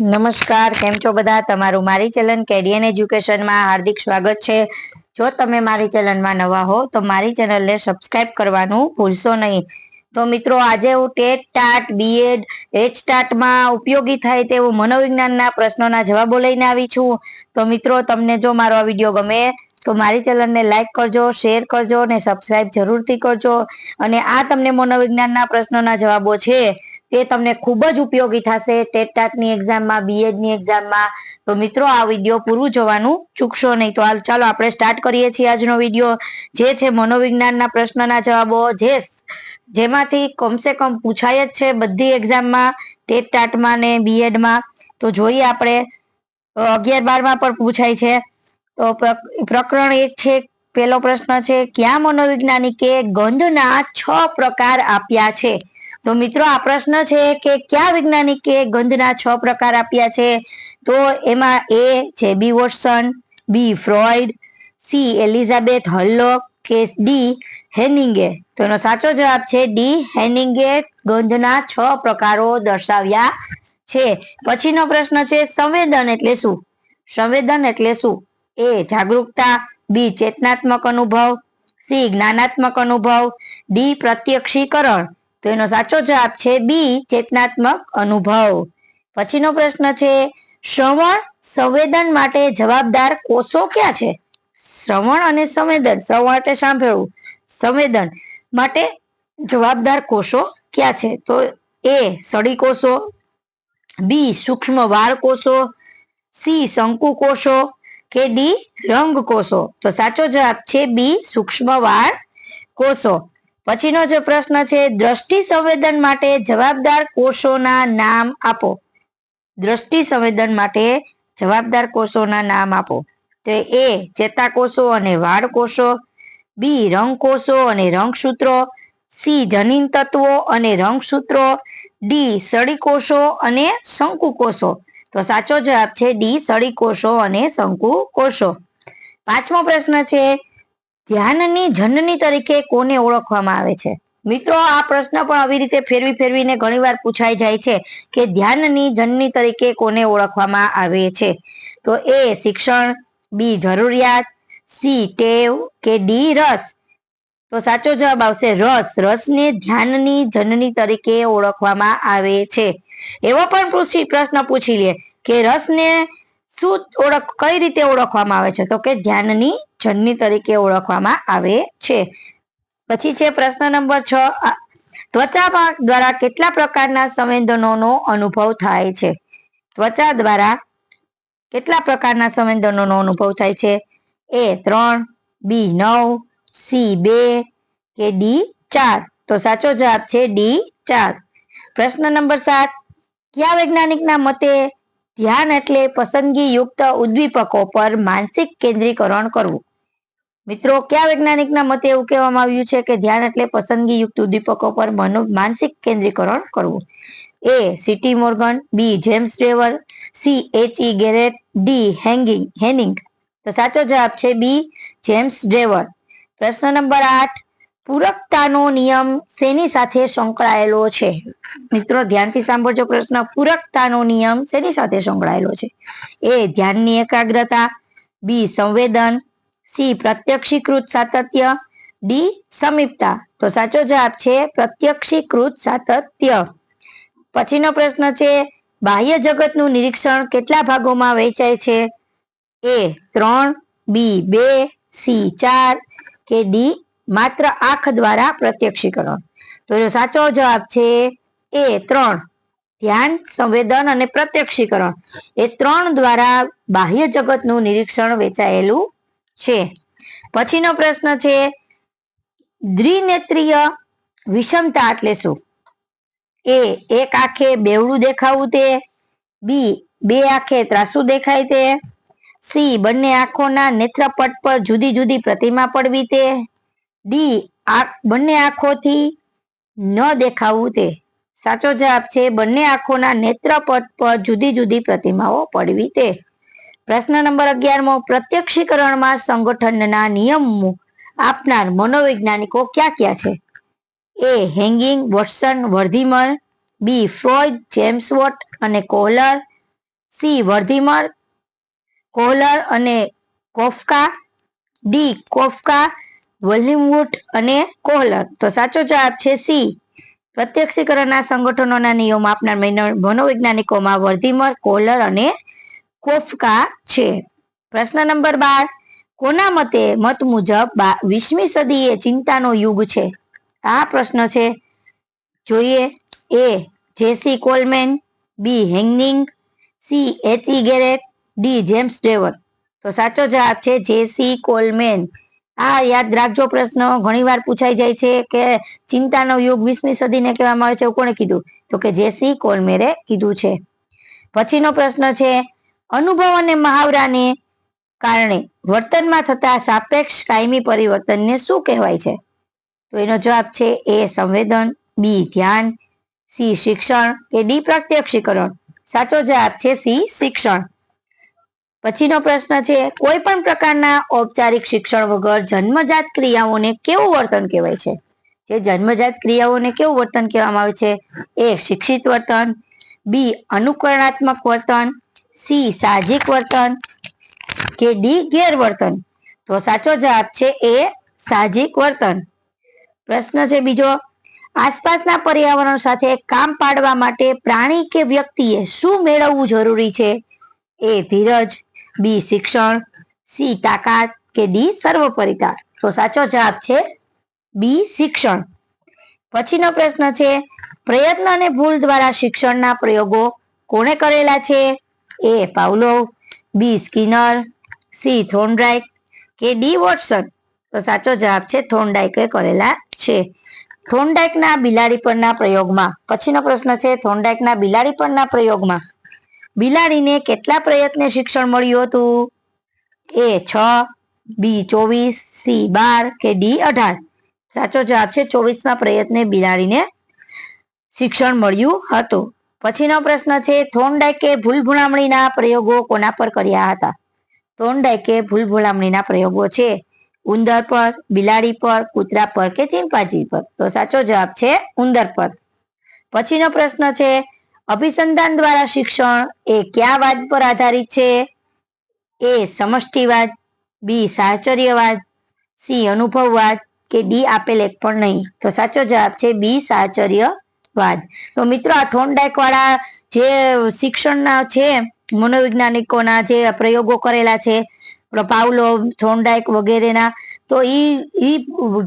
નમસ્કાર, કેમ છો બધા? તમારું મારી ચેનલ કેડિયન એજ્યુકેશનમાં હાર્દિક સ્વાગત છે. જો તમે મારી ચેનલમાં નવા હો, તો મારી ચેનલને સબસ્ક્રાઇબ કરવાનું ભૂલશો નહીં. તો મિત્રો, આજે હું ટેટ ટાટ બીએડ એચ ટાટમાં ઉપયોગી થાય તેવું મનોવિજ્ઞાનના પ્રશ્નોના જવાબો લઈને આવી છું. તો મિત્રો, તમને જો મારો આ વીડિયો ગમે, તો મારી ચેનલને લાઈક કરજો, શેર કરજો અને સબસ્ક્રાઇબ જરૂરથી કરજો. અને આ તમને મનોવિજ્ઞાનના પ્રશ્નોના જવાબો છે. તે તમને ખૂબ જ ઉપયોગી થશે, ટેટ ટાટની એક્ઝામમાં બીએડની એક્ઝામમાં તો મિત્રો, આ વીડિયો પૂરું જોવાનું ચૂકશો નહીં તો ચાલો આપણે સ્ટાર્ટ કરીએ છીએ આજનો વીડિયો. જે છે મનોવિજ્ઞાનના પ્રશ્નના જવાબો. જે જેમાંથી કમસે કમ પૂછાય જ છે બધી એક્ઝામમાં ટેટ ટાટમાં ને બીએડમાં તો જોઈએ આપણે અગિયાર બારમાં પણ પૂછાય છે. તો પ્ર- પ્રકરણ એક છે પહેલો પ્રશ્ન છે, ક્યાં મનોવૈજ્ઞાનિકે ગંધના છ પ્રકાર આપ્યા છે? તો મિત્રો, આ પ્રશ્ન છે કે કયા વૈજ્ઞાનિકે ગંધના છ પ્રકાર આપ્યા છે? તો એમાં એ છે B Watson, B Freud, C Elizabeth Hurlock કે ડી હેનિંગે. તો એનો સાચો જવાબ છે ડી હેનિંગે ગંધના છ પ્રકારો દર્શાવ્યા છે. પછીનો પ્રશ્ન છે સંવેદન એટલે શું? સંવેદન એટલે શું? એ જાગૃતતા બી ચેતનાત્મક અનુભવ, સી જ્ઞાનાત્મક અનુભવ, ડી પ્રત્યક્ષીકરણ. તો એનો સાચો જવાબ છે બી, ચેતનાત્મક અનુભવ. પછીનો પ્રશ્ન છે, શ્રવણ સંવેદન માટે જવાબદાર કોષો ક્યાં છે? શ્રવણ અને સંવેદન, શ્રવણ એટલે સાંભળવું. સંવેદન માટે જવાબદાર કોષો ક્યાં છે? તો એ, સળી કોષો, બી, સૂક્ષ્મ વાળ કોષો, સી, શંકુ કોષો, કે ડી, રંગ કોષો. તો સાચો જવાબ છે બી, સૂક્ષ્મ વાળ કોષો. પછીનો જે પ્રશ્ન છે, દ્રષ્ટિ સંવેદન માટે જવાબદાર કોષોના નામ આપો. દ્રષ્ટિ સંવેદન માટે જવાબદાર કોષોના નામ આપો. તો એ ચેતાકોષો અને વાળ કોષો, બી રંગ કોષો અને રંગસૂત્રો, સી જનીન તત્વો અને રંગસૂત્રો, ડી સળી કોષો અને શંકુ કોષો તો સાચો જવાબ છે ડી સળી કોષો અને શંકુ કોષો પાંચમો પ્રશ્ન છે ધ્યાનની જનની તરીકે કોને ઓળખવામાં આવે છે? મિત્રો, આ પ્રશ્ન પણ આવી રીતે ફેરવી ફેરવીને ઘણીવાર પૂછાઈ જાય છે કે ધ્યાનની જનની તરીકે કોને ઓળખવામાં આવે છે? તો એ શિક્ષણ, બી જરૂરિયાત, સી ટેવ કે ડી રસ? તો સાચો જવાબ આવશે રસ. રસને ધ્યાનની જનની તરીકે ઓળખવામાં આવે છે. એવો પણ પ્રશ્ન પૂછી લે કે રસને શું ઓળખ, કઈ રીતે ઓળખવામાં આવે છે? તો કે ધ્યાનની જનની તરીકે ઓળખવામાં આવે છે. પછી છે પ્રશ્ન નંબર છ. ત્વચા ભાગ દ્વારા કેટલા પ્રકારના સંવેદનોનો અનુભવ થાય છે? ત્વચા દ્વારા કેટલા પ્રકારના સંવેદનોનો અનુભવ થાય છે? એ ત્રણ, બી નવ, સી બે, કે ડી ચાર? તો સાચો જવાબ છે ડી ચાર. પ્રશ્ન નંબર સાત. કયા વૈજ્ઞાનિકના મતે ધ્યાન એટલે પસંદગી યુક્ત ઉદ્દીપકો પર માનસિક કેન્દ્રીકરણ કરવું. મિત્રો, કયા વૈજ્ઞાનિકના મતે એવું કહેવામાં આવ્યું છે કે ધ્યાન એટલે પસંદગી યુક્ત ઉદ્દીપકો પર મનો, માનસિક કેન્દ્રીકરણ કરવું? A, CT Morgan, B, James Drever C, H E Garrett, D, hanging, Henning. તો સાચો જવાબ છે બી, જેમ્સ ડ્રેવર પ્રશ્ન નંબર આઠ પૂરકતાનો નિયમ શેની સાથે સંકળાયેલો છે? મિત્રો, ધ્યાનથી સાંભળજો પ્રશ્ન. પૂરકતાનો નિયમ શેની સાથે સંકળાયેલો છે? એ, ધ્યાનની એકાગ્રતા, બી, સંવેદન, સી, પ્રત્યક્ષીકૃત સાતત્ય, ડી, સમીપતા. તો સાચો જવાબ છે પ્રત્યક્ષીકૃત સાતત્ય. પછીનો પ્રશ્ન છે, બાહ્ય જગતનું નિરીક્ષણ કેટલા ભાગોમાં વહેંચાય છે? એ, ત્રણ, બી, બે, સી, ચાર કે ડી માત્ર આંખ દ્વારા પ્રત્યક્ષીકરણ તો એનો સાચો જવાબ છે એ ત્રણ. ધ્યાન, સંવેદન અને પ્રત્યક્ષીકરણ. એ ત્રણ દ્વારા બાહ્ય જગતનું નિરીક્ષણ વેચાયેલું છે. પછીનો પ્રશ્ન છે, દ્વિનેત્રીય વિષમતા એટલે શું? એ એક આંખે બેવડું દેખાવું તે, બી બે આંખે ત્રાસુ દેખાય તે, સી બંને આંખોના નેત્રપટ પર જુદી જુદી પ્રતિમા પડવી તે ડી આંખ બંને આંખોથી ન દેખાવું તે. સાચો જવાબ છે, બંને આંખોના નેત્રપટ પર જુદી જુદી પ્રતિમાઓ પડવી તે. પ્રશ્ન નંબર અગિયારમો, પ્રત્યક્ષીકરણમાં સંગઠનના નિયમો આપનાર મનોવૈજ્ઞાનિકો ક્યાં ક્યાં છે? A, Henning, Watson, Wertheimer, B, Freud, James Watt અને કોહલર, સી, વર્ધીમર, કોહલર અને કોફકા, ડી, કોફકા વોલ્યુમવુડ અને કોહલર તો સાચો જવાબ છે સી. પ્રત્યક્ષીકરણના સંગઠનોના નિયમો આપનાર મનો- મનોવૈજ્ઞાનિકોમાં વર્ધીમર, કોહલર અને કોફકા છે. પ્રશ્ન નંબર બાર. કોના મતે મત મુજબ વીસમી સદી એ ચિંતાનો યુગ છે? આ પ્રશ્ન છે. જોઈએ. A. JC Coleman, B. Henning C. HE Garrett, D. James Drever. તો સાચો જવાબ છે જેસી કોલમેન. આ યાદ રાખજો પ્રશ્ન. ઘણીવાર પૂછાઈ જાય છે કે ચિંતાનો યુગ વીસમી સદીને કહેવામાં આવે છે કોણે કીધું? તો કે જેસી કોલમેરે કીધું છે. પછીનો પ્રશ્ન છે, અનુભવ અને મહાવરાને કારણે વર્તનમાં થતા સાપેક્ષ કાયમી પરિવર્તનને શું કહેવાય છે? તો એનો જવાબ છે એ સંવેદન, બી ધ્યાન, સી શિક્ષણ કે ડી પ્રત્યક્ષીકરણ. સાચો જવાબ છે સી શિક્ષણ. પછીનો પ્રશ્ન છે કોઈ પણ પ્રકારના ઔપચારિક શિક્ષણ વગર જન્મજાત ક્રિયાઓને કેવું વર્તન કહેવાય છે? જે જન્મજાત ક્રિયાઓને કેવું વર્તન કહેવામાં આવે છે? એ શિક્ષિત વર્તન, બી અનુકરણાત્મક વર્તન, સી સાહજિક વર્તન, કે ડી ગેરવર્તન? તો સાચો જવાબ છે એ સાહજિક વર્તન. પ્રશ્ન છે બીજો, આસપાસના પર્યાવરણ સાથે કામ પાડવા માટે પ્રાણી કે વ્યક્તિએ શું મેળવવું જરૂરી છે? એ ધીરજ બી શિક્ષણ, સી તાકાત કે ડી સર્વપરિતા તો સાચો જવાબ છે બી શિક્ષણ. પછીનો પ્રશ્ન છે, પ્રયત્ન અને ભૂલ દ્વારા શિક્ષણના પ્રયોગો કોણે કરેલા છે? A Pavlov B Skinner, C Thorndike કે ડી વોટસન? તો સાચો જવાબ છે થોર્નડાઇકે કરેલા છે. થોર્નડાઇકના બિલાડી પરના પ્રયોગમાં, પછીનો પ્રશ્ન છે થોર્નડાઇકના બિલાડી પરના પ્રયોગમાં બિલાડીને કેટલા પ્રયત્ને શિક્ષણ મળ્યું હતું? એ છ, બી ચોવીસ, સી બાર કે ડી અઢાર? સાચો જવાબ છે ચોવીસના પ્રયત્ને બિલાડીને શિક્ષણ મળ્યું હતું. પછીનો પ્રશ્ન છે થોન્ડાઈકે ભૂલ ભૂલામણીના પ્રયોગો કોના પર કર્યા હતા? થોન્ડાઈકે ભૂલ ભૂલામણીના પ્રયોગો છે, ઉંદર પર, બિલાડી પર, કૂતરા પર કે ચિંપાંજી પર? તો સાચો જવાબ છે ઉંદર પર. પછીનો પ્રશ્ન છે અભિસંધાન દ્વારા શિક્ષણ એ કયા વાદ પર આધારિત છે? એ સમષ્ટિવાદ, બી સાહચર્યવાદ, સી અનુભવવાદ કે ડી આપેલ એક પણ નહીં? તો સાચો જવાબ છે બી સાહચર્યવાદ. તો મિત્રો, આ થોર્નડાઇક વાળા જે શિક્ષણના છે, મનોવૈજ્ઞાનિકોના જે પ્રયોગો કરેલા છે પાવલો થોર્નડાઇક વગેરેના તો ઈ ઈ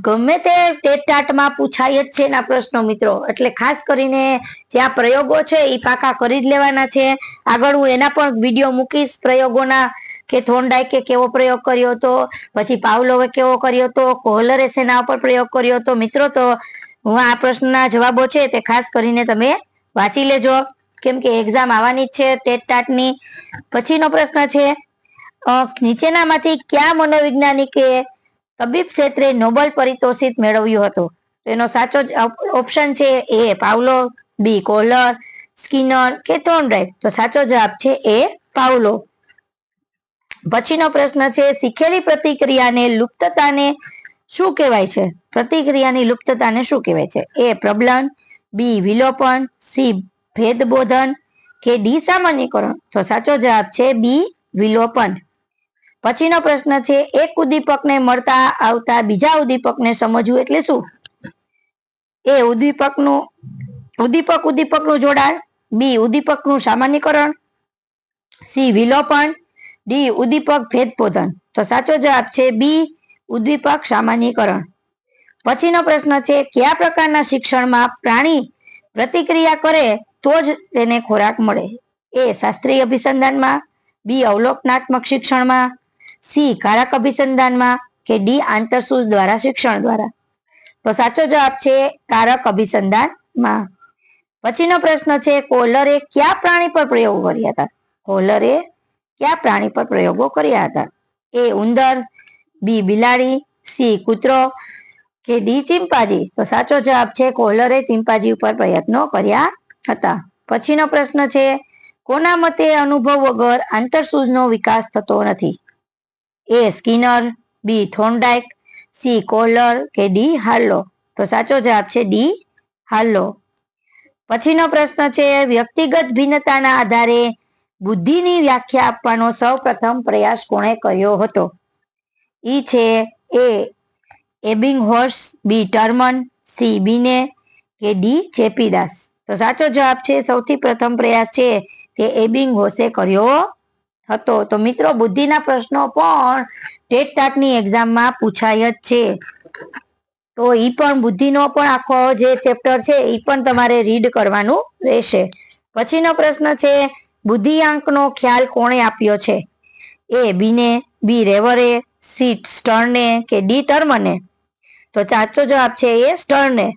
ગમે તે ટેટાટમાં પૂછાય જ છે એના પ્રશ્નો, મિત્રો. એટલે ખાસ કરીને જે આ પ્રયોગો છે એ પાકા કરી જ લેવાના છે. આગળ હું એના પણ વીડિયો મૂકીશ પ્રયોગોના, કે થોન્ડાઈકે કેવો પ્રયોગ કર્યો હતો, પછી પાવલોવે કેવો કર્યો હતો, કોહલરે શેના ઉપર પ્રયોગ કર્યો હતો. મિત્રો, તો હું આ પ્રશ્નના જવાબો છે તે ખાસ કરીને તમે વાંચી લેજો. કેમ કે એક્ઝામ આવવાની જ છે ટેટ ટાટની પછીનો પ્રશ્ન છે નીચેનામાંથી કયા મનોવૈજ્ઞાનિકે તબીબ ક્ષેત્રે નોબલ પરિતોષિત મેળવ્યું હતું. એનો સાચો ઓપ્શન છે A Pavlov, B Kohler Skinner કે થોર્નડાઇક તો સાચો જવાબ છે એ પાવલો. પછીનો પ્રશ્ન છે, શીખેલી પ્રતિક્રિયાને લુપ્તતાને શું કહેવાય છે? પ્રતિક્રિયાની લુપ્તતાને શું કહેવાય છે? એ પ્રબલન, બી વિલોપન, સી ભેદબોધન કે ડી સામાન્યકરણ. તો સાચો જવાબ છે બી વિલોપન. પછીનો પ્રશ્ન છે, એક ઉદ્દીપકને મળતા આવતા બીજા ઉદ્દીપકને સમજવું એટલે શું? એ ઉદ્દીપકનું, ઉદ્દીપક ઉદ્દીપકનું જોડાણ, બી ઉદ્દીપકનું સામાન્યકરણ, સી વિલોપન, ડી ઉદ્દીપક ભેદબોધન. તો સાચો જવાબ છે બી ઉદ્દીપક સામાન્યકરણ. પછીનો પ્રશ્ન છે, કયા પ્રકારના શિક્ષણમાં પ્રાણી પ્રતિક્રિયા કરે તો જ તેને ખોરાક મળે? એ શાસ્ત્રીય અભિસંધાનમાં, બી અવલોકનાત્મક શિક્ષણમાં સી કારક અભિસંધાનમાં કે ડી, આંતરસૂઝ દ્વારા શિક્ષણ દ્વારા? તો સાચો જવાબ છે કારક અભિસંધાનમાં પછીનો પ્રશ્ન છે, કોલરે કયા પ્રાણી પર પ્રયોગો કર્યા હતા? કોલરે કયા પ્રાણી પર પ્રયોગો કર્યા હતા? એ ઉંદર, બી, બિલાડી, સી, કૂતરો કે ડી, ચિંપાજી? તો સાચો જવાબ છે, કોલરે ચિંપાજી ઉપર પ્રયત્નો કર્યા હતા. પછીનો પ્રશ્ન છે, કોના મતે અનુભવ વગર આંતરસૂઝનો વિકાસ થતો નથી? A Skinner B Thorndike C Kohler કે ડી હાર્લો તો સાચો જવાબ છે ડી હાર્લો પછીનો પ્રશ્ન છે, વ્યક્તિગત ભિન્નતાના આધારે બુદ્ધિની વ્યાખ્યા આપવાનો સૌ પ્રથમ પ્રયાસ કોણે કર્યો હતો? ઈ છે એ એબિંગ હોર્સ બી ટર્મન સી બીને કે ડી ચેપીદાસ તો સાચો જવાબ છે, સૌથી પ્રથમ પ્રયાસ છે તે એબિંગ હોસે કર્યો હતો. તો મિત્રો, બુદ્ધિના પ્રશ્નો પણ ટેટ ટાટની એક્ઝામમાં પૂછાય જ છે. તો ઈ પણ બુદ્ધિનો પણ આખો જે ચેપ્ટર છે એ પણ તમારે રીડ કરવાનું રહેશે. પછીનો પ્રશ્ન છે બુદ્ધિઆંકનો ખ્યાલ કોણે આપ્યો છે? એ, બીને, બી, રેવરે, સી, સ્ટર્ને કે ડી, ટર્મને? તો સાચો જવાબ છે એ સ્ટર્ને.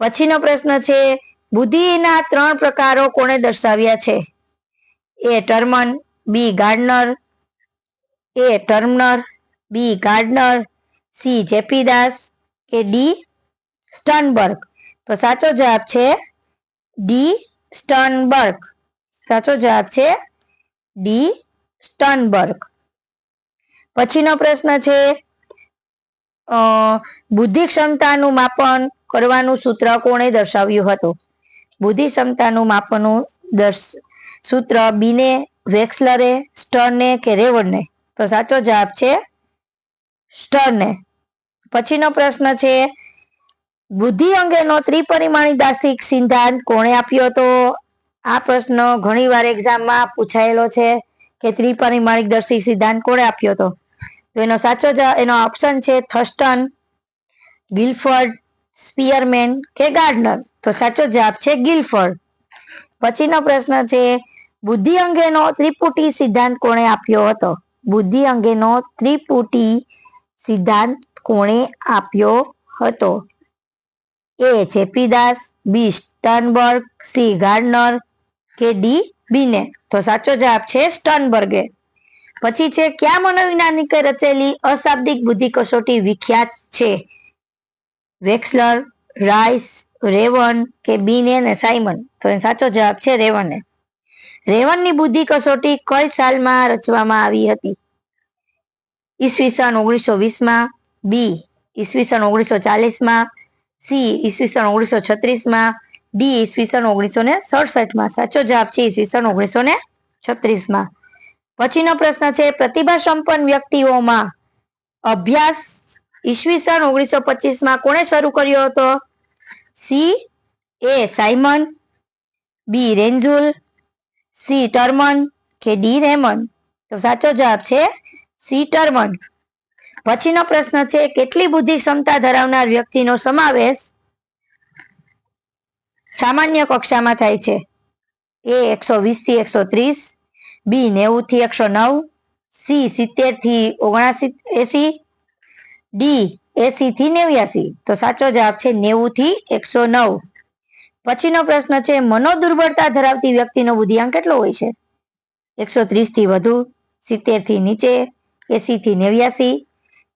પછીનો પ્રશ્ન છે, બુદ્ધિના ત્રણ પ્રકારો કોણે દર્શાવ્યા છે? A, Terman B Gardner A Terman B Gardner C J P Das કે ડી સ્ટનબર્ગ તો સાચો જવાબ છે ડી સ્ટનબર્ગ સાચો જવાબ છે ડી સ્ટનબર્ગ પછીનો પ્રશ્ન છે બુદ્ધિ ક્ષમતાનું માપન કરવાનું સૂત્ર કોણે દર્શાવ્યું હતું? બુદ્ધિ ક્ષમતાનું માપનનું સૂત્ર બીને વેક્સલરે, સ્ટર્ને કે રેવડને તો સાચો જવાબ છે સ્ટર્ને. પછીનો પ્રશ્ન છે, બુદ્ધિ અંગેનો ત્રિપરિમાણી દાર્શિક સિદ્ધાંત કોણે આપ્યો હતો? આ પ્રશ્ન ઘણીવાર એક્ઝામમાં પૂછાયેલો છે કે ત્રિપરિમાણિક દર્શિક સિદ્ધાંત કોણે આપ્યો હતો? તો એનો સાચો એનો ઓપ્શન છે થર્સ્ટન ગિલફર્ડ, સ્પિયરમેન કે ગાર્ડનર. તો સાચો જવાબ છે ગિલફર્ડ. પછીનો પ્રશ્ન છે બુદ્ધિ અંગેનો ત્રિપુટી સિદ્ધાંત કોણે આપ્યો હતો? બુદ્ધિ અંગેનો ત્રિપુટી સિદ્ધાંત કોણે આપ્યો હતો? એ જેપીદાસ, બી સ્ટનબર્ગ, સી ગાર્ડનર કે ડી બીને? તો સાચો જવાબ છે સ્ટનબર્ગે. પછી છે, કયા મનોવૈજ્ઞાનિકે રચેલી અશાબ્દિક બુદ્ધિ કસોટી વિખ્યાત છે? વેક્સલર, રાઇસ, રેવન કે બીને ને સાયમન તો સાચો જવાબ છે રેવને. રેવનની બુદ્ધિ કસોટી કઈ સાલમાં રચવામાં આવી હતી? ઈસવીસન ઓગણીસો વીસમાં, બી, ઈસવીસન ઓગણીસો ચાલીસમાં, સી, ઈસવીસન ઓગણીસો છત્રીસમાં, ડી, ઈસવીસન ઓગણીસો ને સડસઠમાં. સાચો જવાબ છે ઈસવીસન ઓગણીસો ને છત્રીસમાં. પછીનો પ્રશ્ન છે, પ્રતિભા સંપન્ન વ્યક્તિઓમાં અભ્યાસ ઈસવીસન ઓગણીસો પચીસમાં કોણે શરૂ કર્યો હતો? C, A Simon, B, Renzulli C Terman કે ડી રેમન? તો સાચો જવાબ છે સી ટર્મન. પછીનો પ્રશ્ન છે, કેટલી બુદ્ધિ ક્ષમતા ધરાવનાર વ્યક્તિનો સમાવેશ સામાન્ય કક્ષામાં થાય છે? એ એકસો વીસથી એકસો ત્રીસ, બી નેવું થી એકસો નવ, સી સિત્તેરથી ઓગણાસી એસી, ડી એસી થી નેવ્યાસી. તો સાચો જવાબ છે નેવું થી એકસો નવ. પછીનો પ્રશ્ન છે, મનોદુર્બળતા ધરાવતી વ્યક્તિનો બુદ્ધિઆંક કેટલો હોય છે? એકસો ત્રીસથી વધુ સિત્તેરથી નીચે એસી થી નેવ્યાસી,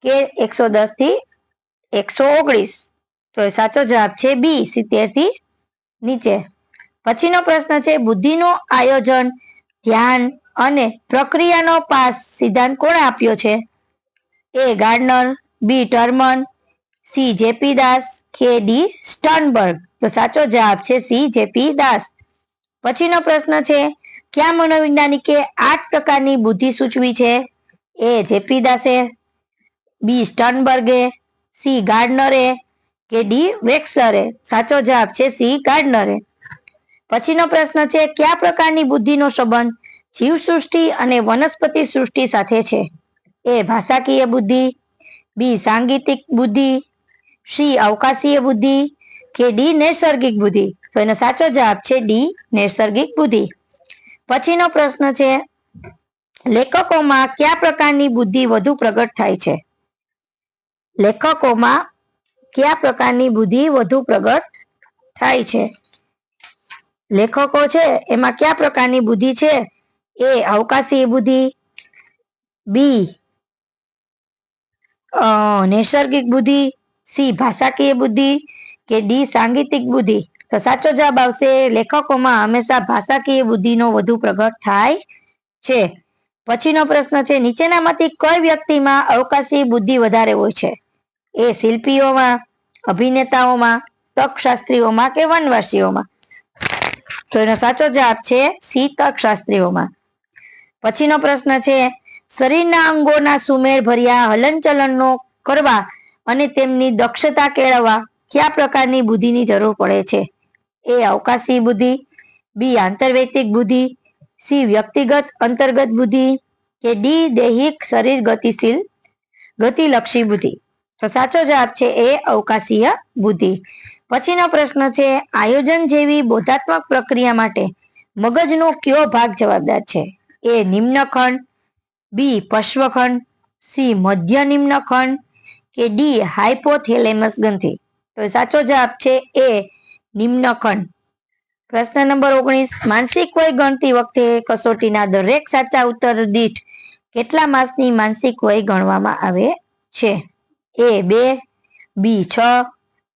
કે એકસો દસથી એકસો ઓગણીસ? તો સાચો જવાબ છે બી સિત્તેરથી નીચે. પછીનો પ્રશ્ન છે, બુદ્ધિનું આયોજન, ધ્યાન અને પ્રક્રિયાનો પાસ સિદ્ધાંત કોણે આપ્યો છે? A Gardner, B Terman, C J P Das, કે ડી સ્ટનબર્ગ? તો સાચો જવાબ છે સી જેપી દાસ. પછીનો પ્રશ્ન છે, કયા મનોવૈજ્ઞાનિકે આઠ પ્રકારની બુદ્ધિ સૂચવી છે? એ જેપી દાસે, બી સ્ટનબર્ગે, સી ગાર્ડનરે, કે ડી વેક્સરે? સાચો જવાબ છે સી ગાર્ડનરે. પછીનો પ્રશ્ન છે, કયા પ્રકારની બુદ્ધિનો સંબંધ જીવસૃષ્ટિ અને વનસ્પતિ સૃષ્ટિ સાથે છે? એ ભાષાકીય બુદ્ધિ, બી સાંગીતિક બુદ્ધિ, સી અવકાશીય બુદ્ધિ કે ડી નૈસર્ગિક બુદ્ધિ? તો એનો સાચો જવાબ છે ડી નૈસર્ગિક બુદ્ધિ. પછીનો પ્રશ્ન છે, લેખકોમાં કયા પ્રકારની બુદ્ધિ વધુ પ્રગટ થાય છે? લેખકોમાં કયા પ્રકારની બુદ્ધિ વધુ પ્રગટ થાય છે? લેખકો છે, એમાં કયા પ્રકારની બુદ્ધિ છે? એ અવકાશી બુદ્ધિ, બી નૈસર્ગિક બુદ્ધિ, સી, ભાષાકીય બુદ્ધિ કે ડી સાંગીતિક બુદ્ધિ? તો સાચો જવાબ આવશે, લેખકોમાં હંમેશા ભાષાકીય બુદ્ધિનો વધુ પ્રગટ થાય છે. પછીનો પ્રશ્ન છે, નીચેનામાંથી કઈ વ્યક્તિમાં અવકાશી બુદ્ધિ વધારે હોય છે? એ શિલ્પીઓમાં, અભિનેતાઓમાં તકશાસ્ત્રીઓમાં કે વનવાસીઓમાં? તો એનો સાચો જવાબ છે, સી તકશાસ્ત્રીઓમાં પછીનો પ્રશ્ન છે, શરીરના અંગોના સુમેળ ભર્યા હલનચલનનો કરવા અને તેમની દક્ષતા કેળવવા કયા પ્રકારની બુદ્ધિની જરૂર પડે છે? એ અવકાશી બુદ્ધિ, બી આંતરવૈતિક બુદ્ધિ, સી વ્યક્તિગત અંતર્ગત બુદ્ધિ કે ડી દૈહિક શરીર ગતિશીલ, ગતિલક્ષી બુદ્ધિ? તો સાચો જવાબ છે એ અવકાશીય બુદ્ધિ. પછીનો પ્રશ્ન છે, આયોજન જેવી બોધાત્મક પ્રક્રિયા માટે મગજનો કયો ભાગ જવાબદાર છે? એ નિમ્નખંડ, બી પશ્વખંડ, સી મધ્ય નિમ્નખંડ કે ડી હાઇપોથેલેમસ ગ્રંથિ? તો સાચો જવાબ છે એ નિમ્નખંડ. પ્રશ્ન નંબર ઓગણીસ, માનસિક વય ગણતી વખતે કસોટીના દરેક સાચા ઉત્તર દીઠ કેટલા માસની માનસિક વય ગણવામાં આવે છે? એ બે, બી છ,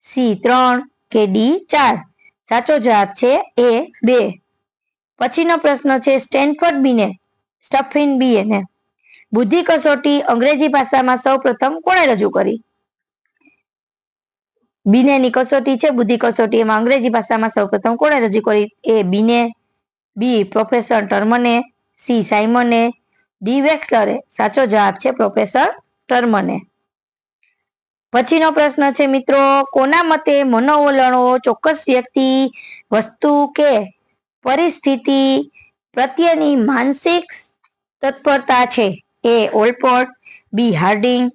સી ત્રણ, કે ડી ચાર? સાચો જવાબ છે એ બે. પછીનો પ્રશ્ન છે સ્ટેનફોર્ડ બીને સ્ટફિન બીને બુદ્ધિ કસોટી અંગ્રેજી ભાષામાં સૌ પ્રથમ કોણે રજૂ કરી? બીનેની કસોટી છે, બુદ્ધિ કસોટી. એમાં અંગ્રેજી ભાષામાં સૌપ્રથમ કોણે રજૂ કરી? એ બીને, બી પ્રોફેસર ટર્મને, સી સાયમને ડી વેક્સલરે. સાચો જવાબ છે પ્રોફેસર ટર્મને. પછીનો પ્રશ્ન છે, મિત્રો, કોના મતે મનોવલણો ચોક્કસ વ્યક્તિ, વસ્તુ કે પરિસ્થિતિ પ્રત્યેની માનસિક તત્પરતા છે? એ ઓલપોર્ટ, બી હાર્ડિંગ,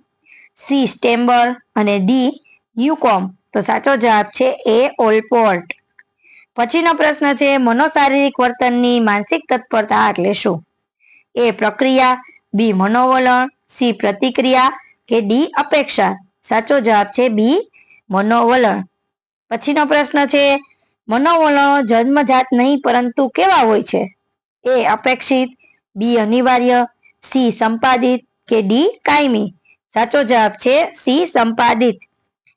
સી સ્ટેમ્બર અને ડી ન્યુકોમ તો સાચો જવાબ છે એ ઓલપોર્ટ. પછીનો પ્રશ્ન છે મનોશારીરિક વર્તનની માનસિક તત્પરતા એટલે શું? એ પ્રક્રિયા, બી મનોવલણ, સી પ્રતિક્રિયા કે ડી અપેક્ષા? સાચો જવાબ છે બી મનોવલણ. પછીનો પ્રશ્ન છે મનોવલણો જન્મજાત નહીં પરંતુ કેવા હોય છે? એ અપેક્ષિત, બી અનિવાર્ય, સી સંપાદિત કે ડી કાયમી? સાચો જવાબ છે સી સંપાદિત.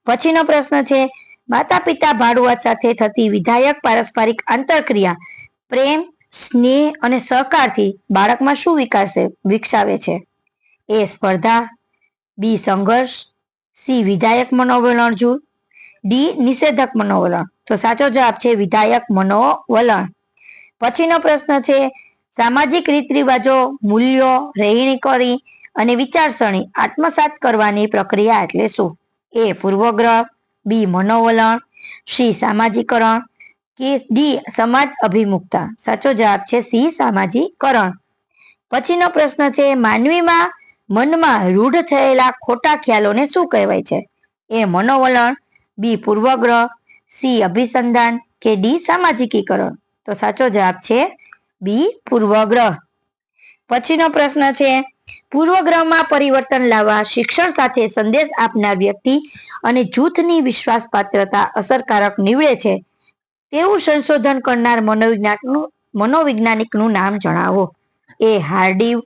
પછીનો પ્રશ્ન છે, માતા પિતા ભાડુઆત સાથે થતી વિધાયક પારસ્પરિક આંતરક્રિયા, પ્રેમ, સ્નેહ અને સહકારથી બાળકમાં શું વિકાસે, વિકસાવે છે? એ સ્પર્ધા, બી સંઘર્ષ, સી વિધાયક મનોવલણ જૂથ, ડી નિષેધક મનોવલણ. તો સાચો જવાબ છે વિધાયક મનોવલણ. પછીનો પ્રશ્ન છે, સામાજિક રીત રિવાજો મૂલ્યો રહેણીકરી અને વિચારસરણી આત્મસાત કરવાની પ્રક્રિયા એટલે શું? એ પૂર્વગ્રહ, બી મનોવલણ, સી સામાજિકરણ, કે ડી સમાજ અભિમુખતા. સાચો જવાબ છે સી સામાજિકરણ. પછીનો પ્રશ્ન છે, માનવીમાં મનમાં રૂઢ થયેલા ખોટા ખ્યાલોને શું કહેવાય છે? એ મનોવલણ, બી પૂર્વગ્રહ, સી અભિસંધાન, કે ડી સામાજિકીકરણ. તો સાચો જવાબ છે બી પૂર્વગ્રહ. પછીનો પ્રશ્ન છે પૂર્વગ્રહમાં પરિવર્તન લાવવા, શિક્ષણ સાથે સંદેશ આપનાર વ્યક્તિ અને જૂથની વિશ્વાસપાત્રતા અસરકારક નીવડે છે. તેવું સંશોધન કરનાર મનોવિજ્ઞાનનું, મનોવૈજ્ઞાનિકનું નામ જણાવો. A હાર્ડિવ,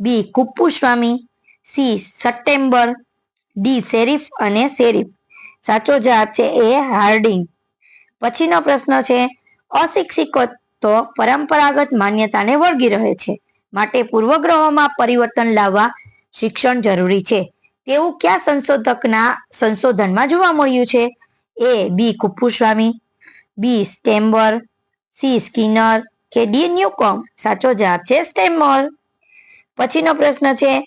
B Kuppuswamy, C September D Sherif અને શેરીફ. સાચો જવાબ છે એ હાર્ડિંગ પછીનો પ્રશ્ન છે અશિક્ષિકો તો પરંપરાગત માન્યતાને વળગી રહે છે. માટે પૂર્વગ્રહોમાં પરિવર્તન લાવવા શિક્ષણ જરૂરી છે. તેવું કયા સંશોધકના સંશોધનમાં જોવા મળ્યું છે? A, B, Kuppuswamy, B, Stember, C, Skinner કે ડી, ન્યુકોમ? સાચો જવાબ છે સ્ટેમ્બર. પછીનો પ્રશ્ન છે,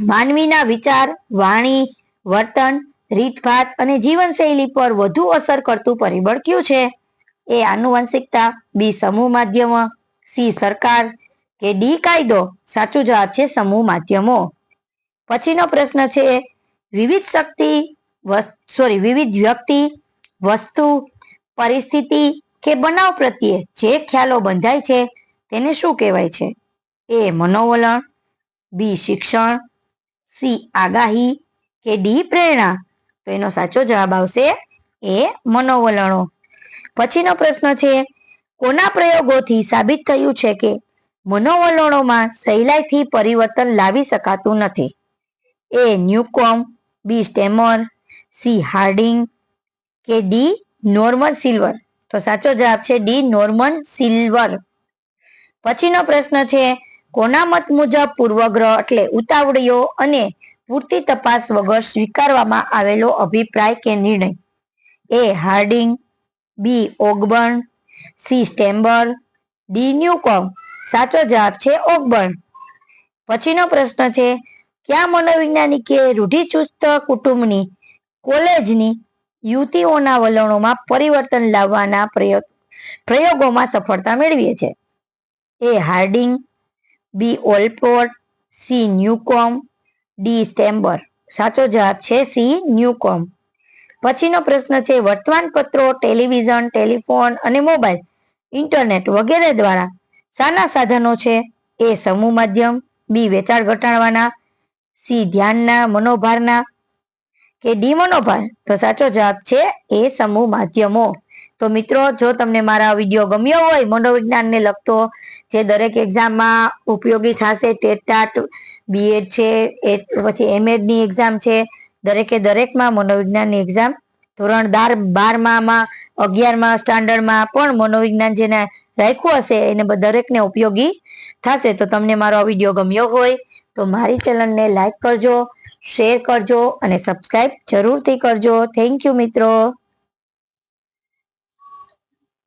માનવીના વિચાર, વાણી, વર્તન, રીતભાત અને જીવનશૈલી પર વધુ અસર કરતું પરિબળ કયું છે? એ, આનુવંશિકતા, બી, સમૂહ માધ્યમો સી સરકાર કે ડી કાયદો? સાચો જવાબ છે સમૂહ માધ્યમો. પછીનો પ્રશ્ન છે, વિવિધ શક્તિ સોરી વિવિધ વ્યક્તિ, વસ્તુ, પરિસ્થિતિ કે બનાવ પ્રત્યે જે ખ્યાલો બંધાય છે તેને શું કહેવાય છે? એ મનોવલણ, બી શિક્ષણ, સી આગાહી કે ડી પ્રેરણા? તો એનો સાચો જવાબ આવશે એ મનોવલણો. પછીનો પ્રશ્ન છે કોના પ્રયોગોથી સાબિત થયું છે કે મનોવલણોમાં સહેલાઈથી પરિવર્તન લાવી શકાતું નથી? A Newcomb, B Stemmer, C Harding, કે ડી નોર્મન સિલ્વર? તો સાચો જવાબ છે ડી નોર્મન સિલ્વર. પછીનો પ્રશ્ન છે, કોના મત મુજબ પૂર્વગ્રહ એટલે ઉતાવળીઓ અને પૂરતી તપાસ વગર સ્વીકારવામાં આવેલો અભિપ્રાય કે નિર્ણય? A Harding, B Ogburn C Stember, D Newcomb સાચો જવાબ છે ઓકબર્ન. પછીનો પ્રશ્ન છે, કયા મનોવૈજ્ઞાનિકે રૂઢિચુસ્ત કુટુંબની, કોલેજની, યુવતીઓના વલણોમાં પરિવર્તન લાવવાના પ્રયોગ, પ્રયોગોમાં સફળતા મેળવી છે? A Harding, B Allport, C Newcomb D સ્ટેમ્બર. સાચો જવાબ છે સી ન્યુકોમ પછીનો પ્રશ્ન છે, વર્તમાનપત્રો, ટેલિવિઝન, ટેલિફોન અને મોબાઈલ, ઇન્ટરનેટ વગેરે દ્વારા શાના સાધનો છે? એ સમૂહ માધ્યમ, બી વેચાણ ઘટાડવાના, સી ધ્યાનના, મનોભારના કે ડી મનોભાર? તો સાચો જવાબ છે, એ સમૂહ માધ્યમો. તો મિત્રો, જો તમને મારા વીડિયો ગમ્યો હોય, મનોવિજ્ઞાનને લગતો, જે દરેક એક્ઝામમાં ઉપયોગી થશે ટેટાટ બીએડ છે, એ પછી એમએડની એક્ઝામ છે દરેકે દરેકમાં મનોવિજ્ઞાનની એક્ઝામ ધોરણ બાર બારમાં અગિયારમાં સ્ટાન્ડર્ડમાં પણ મનોવિજ્ઞાન જેને રાખ્યું હશે, એને દરેકને ઉપયોગી થશે. તો તમને મારો આ વીડિયો ગમ્યો હોય, તો મારી ચેનલને લાઈક કરજો, શેર કરજો અને સબસ્ક્રાઈબ જરૂરથી કરજો. થેન્ક યુ મિત્રો.